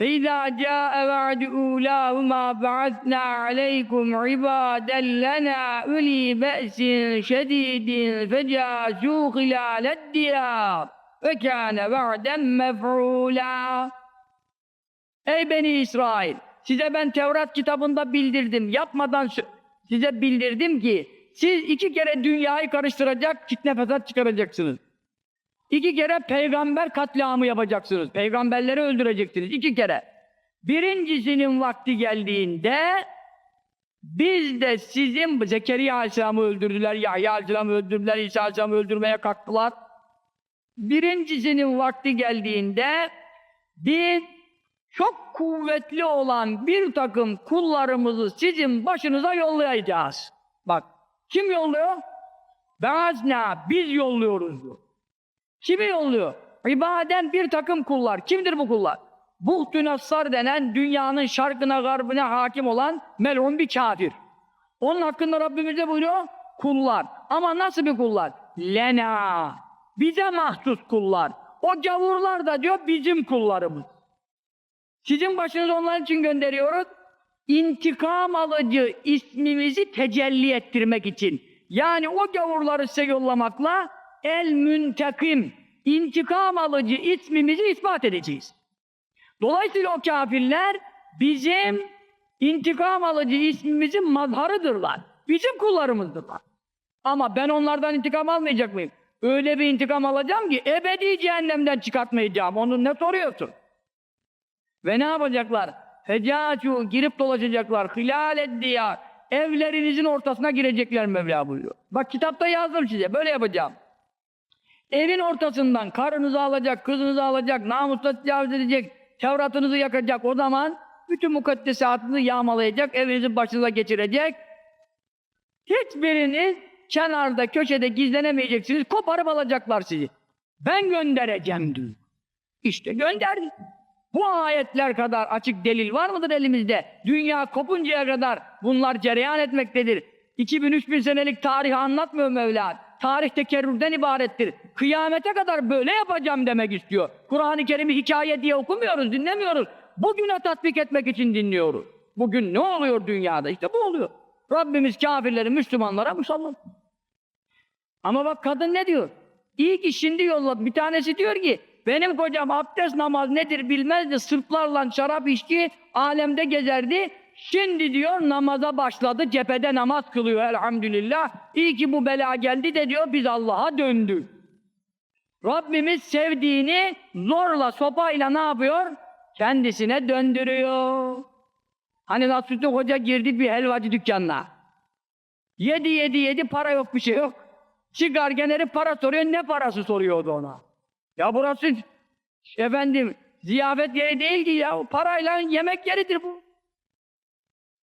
فَاِذَا جَاءَ وَعْدُ أُولَاهُمَا بَعَثْنَا عَلَيْكُمْ عِبَادًا لَنَا أُولِي بَأْسٍ شَدِيدٍ فَجَاسُوا خِلَالَ الدِّيَارِ وَكَانَ وَعْدًا مَفْعُولًا Ey Beni İsrail! Size ben Tevrat kitabında bildirdim. Yapmadan sö- size bildirdim ki siz iki kere dünyayı karıştıracak, fitne fesat çıkaracaksınız. İki kere peygamber katliamı yapacaksınız. Peygamberleri öldüreceksiniz. iki kere. Birincisinin vakti geldiğinde biz de sizin Zekeriya Aleyhisselam'ı öldürdüler, Yahya Aleyhisselam'ı öldürdüler, İsa Aleyhisselam'ı öldürmeye kalktılar. Birincisinin vakti geldiğinde biz çok kuvvetli olan bir takım kullarımızı sizin başınıza yollayacağız. Bak, kim yolluyor? Beazna, biz yolluyoruz diyor. Kimi yolluyor? İbaden bir takım kullar. Kimdir bu kullar? Buhtü Nassar denen dünyanın şarkına garbına hakim olan melun bir kafir. Onun hakkında Rabbimiz de buyuruyor? Kullar. Ama nasıl bir kullar? Lena. Bize mahsus kullar. O gavurlar da diyor bizim kullarımız. Sizin başınız onlar için gönderiyoruz. İntikam alıcı ismimizi tecelli ettirmek için. Yani o gavurları size yollamakla el müntekim, intikam alıcı ismimizi ispat edeceğiz. Dolayısıyla o kafirler bizim intikam alıcı ismimizin mazharıdırlar. Bizim kullarımızdırlar. Ama ben onlardan intikam almayacak mıyım? Öyle bir intikam alacağım ki ebedi cehennemden çıkartmayacağım. Onu ne soruyorsun? Ve ne yapacaklar? Fecâçû girip dolaşacaklar. Hilâled diyar. Evlerinizin ortasına girecekler Mevla buyuruyor. Bak kitapta yazdım size. Böyle yapacağım. Evin ortasından karınızı alacak, kızınızı alacak, namusla tecavüz edecek, Tevratınızı yakacak. O zaman bütün mukaddesatınızı yağmalayacak, evinizin başınıza geçirecek. Hiçbiriniz kenarda, köşede gizlenemeyeceksiniz. Koparıp alacaklar sizi. Ben göndereceğim diyor. İşte gönderdi. Bu ayetler kadar açık delil var mıdır elimizde? Dünya kopuncaya kadar bunlar cereyan etmektedir. 2000-3000 senelik tarihi anlatmıyor Mevla. Tarih tekerrürden ibarettir. Kıyamete kadar böyle yapacağım demek istiyor. Kur'an-ı Kerim'i hikaye diye okumuyoruz, dinlemiyoruz. Bugüne tatbik etmek için dinliyoruz. Bugün ne oluyor dünyada? İşte bu oluyor. Rabbimiz kafirleri Müslümanlara musallat. Ama bak kadın ne diyor? İyi ki şimdi yolladı. Bir tanesi diyor ki benim kocam abdest namaz nedir bilmezdi. Sırplarla şarap içki alemde gezerdi. Şimdi diyor namaza başladı. Cephede namaz kılıyor elhamdülillah. İyi ki bu bela geldi de diyor biz Allah'a döndük. Rabbimiz sevdiğini zorla sopayla ne yapıyor? Kendisine döndürüyor. Hani Nasrüddin Hoca girdi bir helvacı dükkanına. Yedi yedi yedi para yok bir şey yok. Çıkarken herif para soruyor ne parası soruyordu ona. Ya burası efendim ziyafet yeri değil ki ya parayla yemek yeridir bu.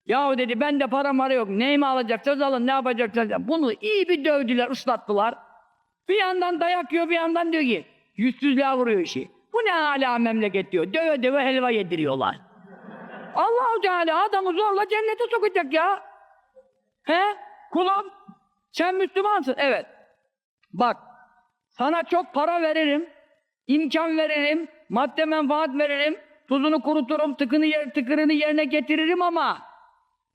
Yahu dedi ben de para mara yok neyimi alacaksınız alın ne yapacaksınız bunu iyi bir dövdüler ıslattılar. Bir yandan dayak yiyor bir yandan diyor ki yüzsüzlüğe vuruyor işi. Bu ne hala memleket diyor döve döve helva yediriyorlar. Allahu Teala adamı zorla cennete sokacak ya. He? Kulum sen Müslümansın. Evet. Bak sana çok para veririm, imkan veririm, madde menfaat veririm, tuzunu kuruturum, tıkını yer, tıkırını yerine getiririm ama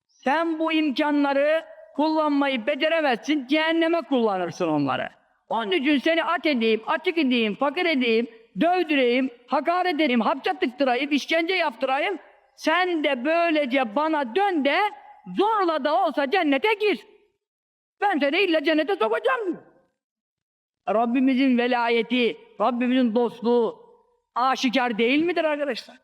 sen bu imkanları kullanmayı beceremezsin, cehenneme kullanırsın onları. Onun için seni at edeyim, açık edeyim, fakir edeyim, dövdüreyim, hakaret edeyim, hapse tıktırayım, işkence yaptırayım. Sen de böylece bana dön de zorla da olsa cennete gir. Ben seni illa cennete sokacağım diyor. Rabbimizin velayeti, Rabbimizin dostluğu aşikar değil midir arkadaşlar?